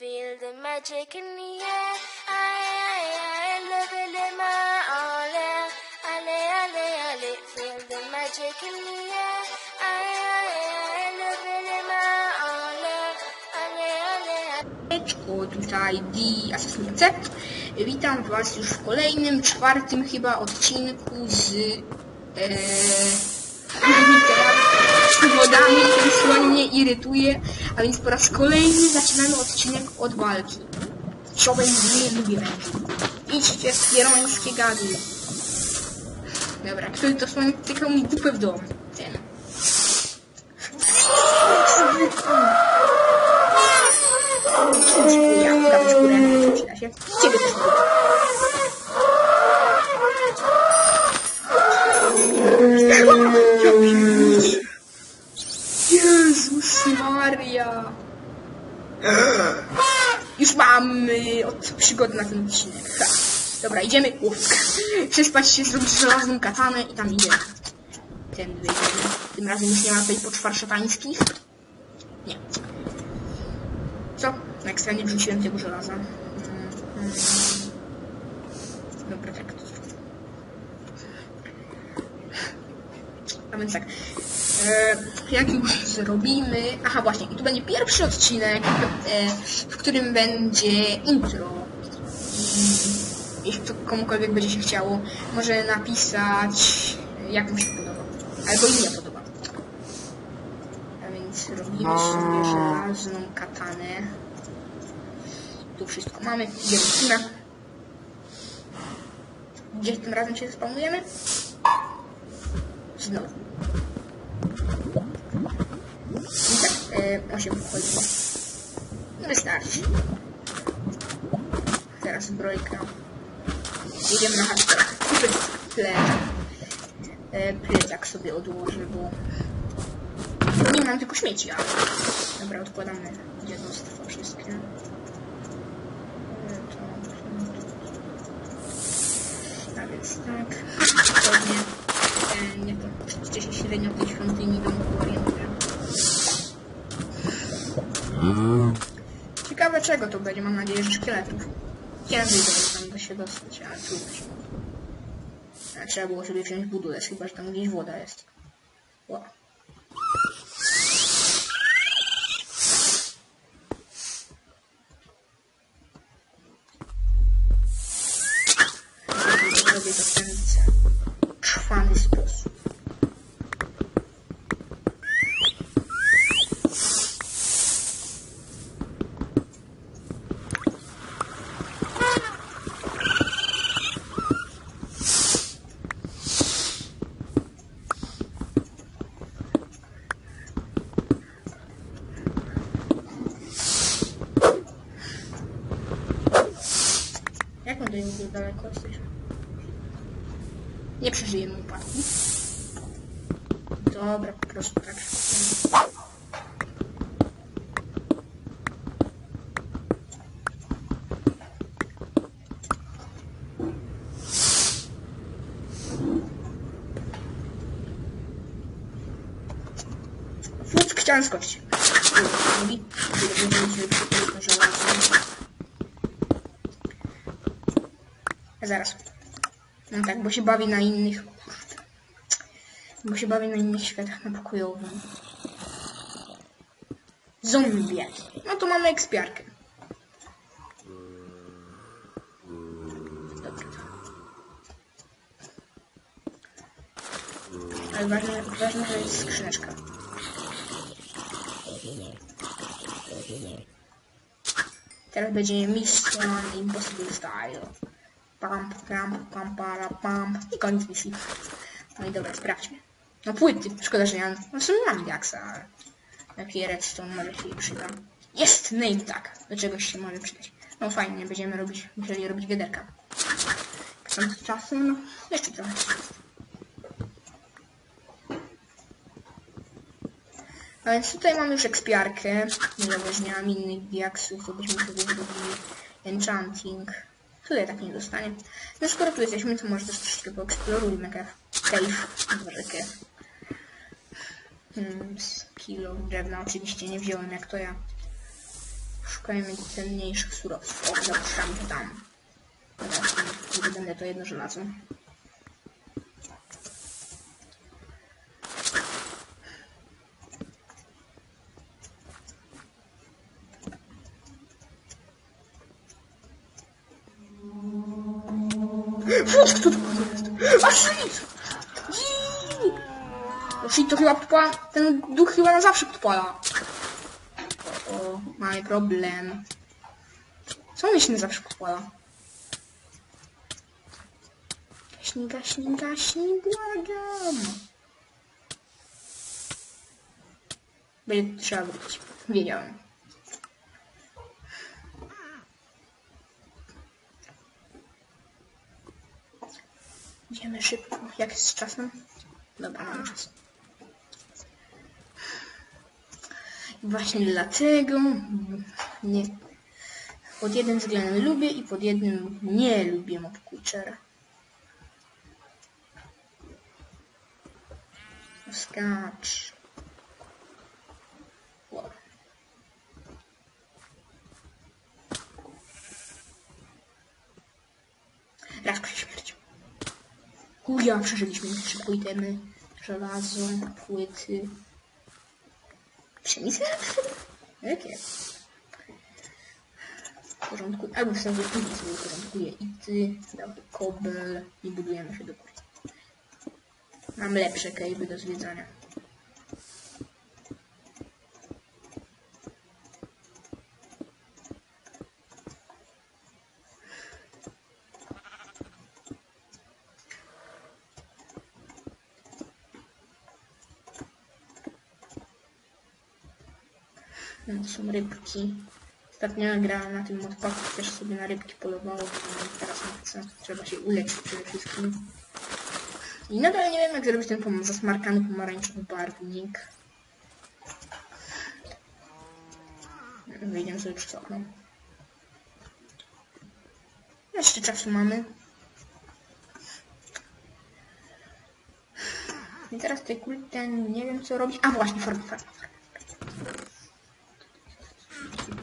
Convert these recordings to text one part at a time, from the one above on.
Feel the magic in the air. I, I, I love it in my all air. Ale, ale, ale. Feel the magic in the air. Tutaj Di Asasnice. Witam Was już w kolejnym, czwartym chyba odcinku z e, wodami. Ten słoń mnie irytuje, a więc po raz kolejny zaczynamy odcinek od walki. Człowiek nie lubi ręki. Idźcie w pierońskie gady. Dobra, który to słoń tykał mi dupę w dom. Ten. Cóż, ja prawie górę, przyda. Ciebie też lubię. Jezus Maria. Już mamy od przygody na ten odcinek. Ha. Dobra, idziemy. Uf. Przespać się, zrobić żelazną katanę i tam idziemy. Ten wyjdziemy. Tym razem już nie ma tutaj poczwarszetańskich. Nie. Co? Na ekstra wrzuciłem tego żelaza. Mm. Dobra, tak. A więc tak. E, jak już zrobimy... Aha, właśnie. I tu będzie pierwszy odcinek, e, w którym będzie intro. Jeśli to komukolwiek będzie się chciało, może napisać, jak mu się podoba. Albo im nie podoba. A więc robimy sobie żelazną katanę. Tu wszystko mamy. Idziemy. Gdzie tym razem się spawnujemy? Znowu. I tak, e, 8 wchodziło. Wystarczy. Teraz zbrojka. Jedziemy na hardcore. Kupy plecak. E, plecak sobie odłożę, bo nie mam tylko śmieci, ale... Dobra, odkładamy dziadostwo wszystkie. E, A więc tak, dokładnie. E, nie to, przecież się średnio tej świątyni domku orientuję. Ciekawe czego to będzie, mam nadzieję, że szkieletów. Tam da się dostać, ale trudno się. A trzeba było sobie wziąć budulec, chyba że tam gdzieś woda jest. Wow. My do niego daleko jesteśmy? Nie przeżyjemy upadku. Dobra, po prostu tak. Fuck, chciałem skoczyć. Mówi, będziemy przypomnieć żelazo. Zaraz. No tak, bo się bawi na innych. Kurde. Bo się bawi na innych światach na pokojowym. Zombie. No to mamy ekspiarkę. Dobra. Ale ważne, ważne, że jest skrzyneczka. Teraz będzie Mission Impossible Style. Pam, pam, pam, para, pam. I koniec misji. No i dobra, sprawdźmy. No płyty. Szkoda, że ja... No w sumie mam jaksa, ale... Jaki redstone może się przyda. Jest name tag. Do czegoś się może przydać. No fajnie, będziemy robić... Musieli robić wiaderka. Są czasem, no... Jeszcze trochę. A więc tutaj mamy już ekspiarkę. Nie mam innych diaksów, to byśmy sobie zrobili enchanting. Tutaj tak nie dostanie. No skoro tu jesteśmy, to może też troszeczkę poeksplorujmy cave. Cave. Cave. Hmm, z kilo drewna oczywiście nie wziąłem jak to ja. Szukajmy cenniejszych surowców. O, zapuszczamy to tam. Dobra, będę to jedno żelazo. Fuck, kto to jest? A shit! Jii! No shit, to chyba podpala... Ten duch chyba na zawsze podpala. O, o, mamy problem. Co myślę zawsze podpala? Gaśnij, gaśnij, gaśnij, błagam. Będzie trzeba wrócić. Wiedziałem. Idziemy szybko. Jak jest z czasem? Dobra, mam czas. Właśnie dlatego nie, pod jednym względem lubię i pod jednym nie lubię mod Kuchera. Skacz. Wow. Raz się śmiercił. Kuja, przeżyliśmy szybko itemy, żelazo, płyty. Pszenicę? Jakie? W porządku, albo w sensie później sobie porządkuję ity, dał kobel i budujemy się do góry. Mam lepsze kejby do zwiedzania. No, to są rybki. Ostatnio grałem na tym modpaku, też sobie na rybki polowało, teraz nie chcę. Trzeba się uleczyć przede wszystkim. I nadal nie wiem, jak zrobić ten pom- zasmarkany pomarańczowy barwnik. Wyjdziemy sobie przez okno. Jeszcze czasu mamy. I teraz tutaj kulten, nie wiem co robić. A właśnie, farm, farm, farm.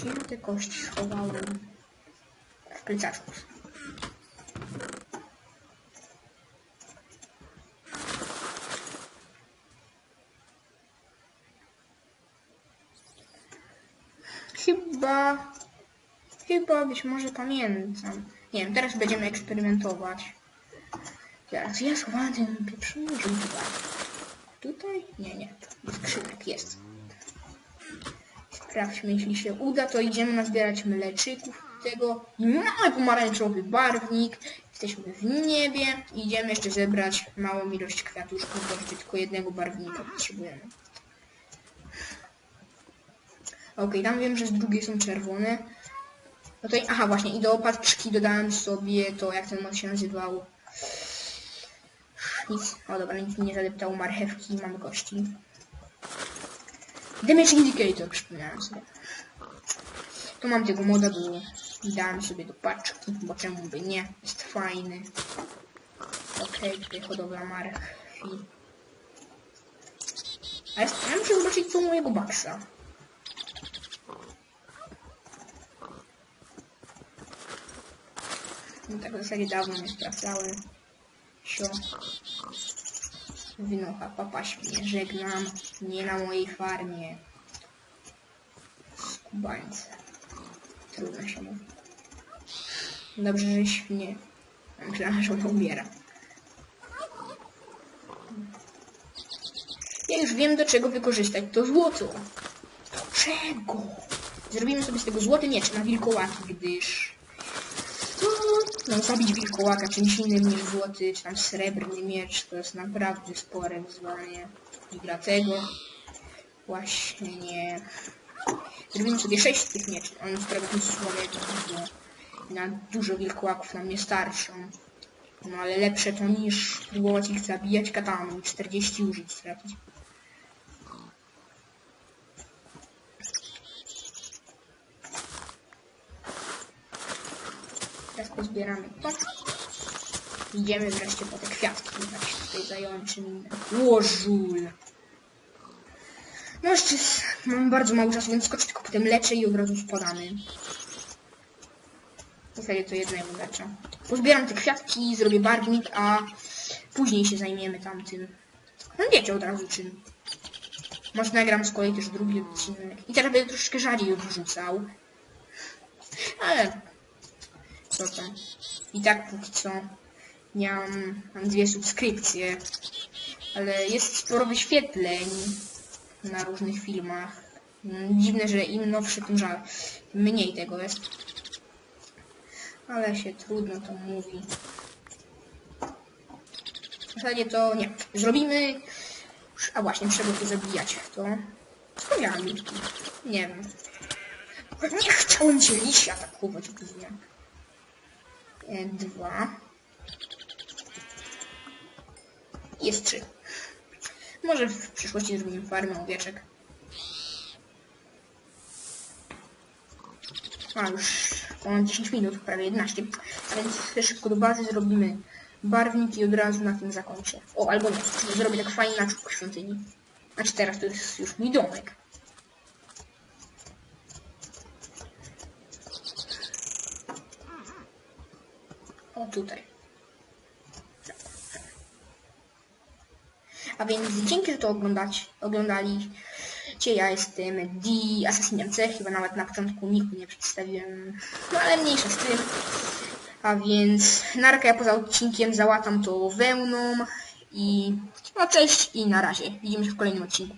Gdzie te kości schowałem? W plecaczku. Chyba... Chyba być może pamiętam. Nie wiem, teraz będziemy eksperymentować. Teraz ja schowałem ten pieprzony barw. Tutaj? Nie, nie. Jest krzynek, jest. Sprawdźmy, jeśli się uda, to idziemy nazbierać mleczyków tego. I mamy pomarańczowy barwnik. Jesteśmy w niebie. Idziemy jeszcze zebrać małą ilość kwiatuszków, bo tylko jednego barwnika potrzebujemy. Okej, tam wiem, że z drugiej są czerwone. No to, aha, właśnie, i do opatrzki dodałem sobie to, jak ten mod się nazywał. Nic, o dobra, nic mi nie zadeptało marchewki, mamy kości. Damage Indicator, przypomniałem sobie. Tu mam tego moda, bo dałem sobie do paczki, bo czemu by nie, jest fajny. Okej, tutaj hodowla marchwi. A jest, ja muszę zobaczyć co mojego baksa. No tak w zasadzie dawno nie sprawdzałem. Sio. Wynocha, papa świnie, żegnam. Nie na mojej farmie. Skubańce. Trudno się mówi. Dobrze, że świnie. Myślałem, że ona umiera. Ja już wiem, do czego wykorzystać to złoto. Do czego? Zrobimy sobie z tego złoty miecz na wilkołaki, gdyż... No, zabić wilkołaka czymś innym niż złoty, czy tam srebrny miecz, to jest naprawdę spore wyzwanie. I dlatego właśnie nie... Zrobimy sobie sześć tych mieczy. On sprawia mi słowę. Na dużo wilkołaków nam nie starczą. No ale lepsze to niż próbować ich zabijać kataną i 40 użyć stracić. Pozbieramy to. Idziemy wreszcie po te kwiatki. Tak się tutaj zająłem czym innym. Łożul. No jeszcze Mam bardzo mało czasu, więc skoczę tylko potem leczę i od razu spadamy. W zasadzie to jednego leczę. Pozbieram te kwiatki, zrobię barwnik, a później się zajmiemy tamtym. No wiecie od razu czym. Może nagram z kolei też drugi odcinek. I teraz będę troszeczkę rzadziej wrzucał. Ale I tak póki co nie mam, dwie subskrypcje. Ale jest sporo wyświetleń na różnych filmach. Dziwne, że im nowsze, tym żal. Mniej tego jest. Ale się trudno to mówi. W zasadzie to nie. Zrobimy... A właśnie, trzeba to zabijać. To... Co ja? Nie wiem. Nie chciałem cię liście atakować, gówniak. Dwa. Jest trzy. Może w przyszłości zrobimy farmę owieczek. A już ponad 10 minut, prawie 11. Więc szybko do bazy zrobimy barwnik i od razu na tym zakończę. O, albo nie. Zrobię tak fajnie na czubku świątyni. Znaczy teraz to jest już mój domek. O, tutaj. A więc dzięki, że to oglądać, oglądali. Cię ja jestem D, Assassinem C, chyba nawet na początku niku nie przedstawiłem, no ale mniejsza z tym. A więc narka ja poza odcinkiem załatam to wełną i no cześć i na razie. Widzimy się w kolejnym odcinku.